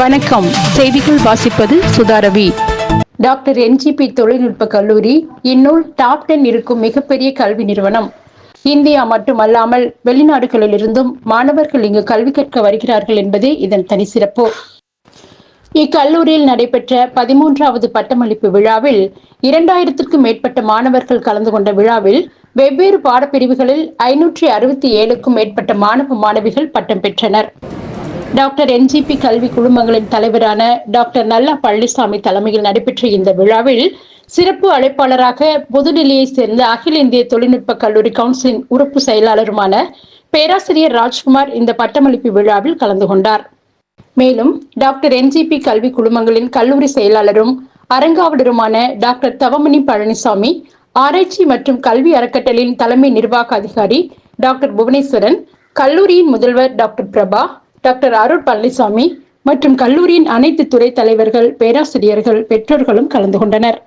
வணக்கம். செய்திகள் வாசிப்பது சுதாரவி டாக்டர் என்ஜிபி தொழில்நுட்ப கல்லூரி இந்நூல் டாப் டென் இருக்கும் மிகப்பெரிய கல்வி நிறுவனம். இந்தியா மட்டுமல்லாமல் வெளிநாடுகளிலிருந்தும் மாணவர்கள் இங்கு கல்வி கற்க வருகிறார்கள் என்பதே இதன் தனி சிறப்பு. இக்கல்லூரியில் நடைபெற்ற பதிமூன்றாவது பட்டமளிப்பு விழாவில் இரண்டாயிரத்திற்கும் மேற்பட்ட மாணவர்கள் கலந்து கொண்ட விழாவில் வெவ்வேறு பாடப்பிரிவுகளில் ஐநூற்றி அறுபத்தி ஏழுக்கும் மேற்பட்ட மாணவ மாணவிகள் பட்டம் பெற்றனர். டாக்டர் என்ஜிபி கல்வி குழுமங்களின் தலைவரான டாக்டர் நல்லா பழனிசாமி தலைமையில் நடைபெற்ற இந்த விழாவில் சிறப்பு அழைப்பாளராக புதுடில்லியை சேர்ந்த அகில இந்திய தொழில்நுட்ப கல்லூரி கவுன்சிலின் உறுப்பு செயலாளருமான பேராசிரியர் ராஜ்குமார் இந்த பட்டமளிப்பு விழாவில் கலந்து கொண்டார். மேலும் டாக்டர் என்ஜிபி கல்வி குழுமங்களின் கல்லூரி செயலாளரும் அரங்காவலருமான டாக்டர் தவமணி பழனிசாமி ஆராய்ச்சி மற்றும் கல்வி அறக்கட்டளையின் தலைமை நிர்வாக அதிகாரி டாக்டர் புவனேஸ்வரன் கல்லூரியின் முதல்வர் டாக்டர் பிரபா டாக்டர் அருள் பழனிசாமி மற்றும் கல்லூரியின் அனைத்து துறை தலைவர்கள் பேராசிரியர்கள் பெற்றோர்களும் கலந்து கொண்டனர்.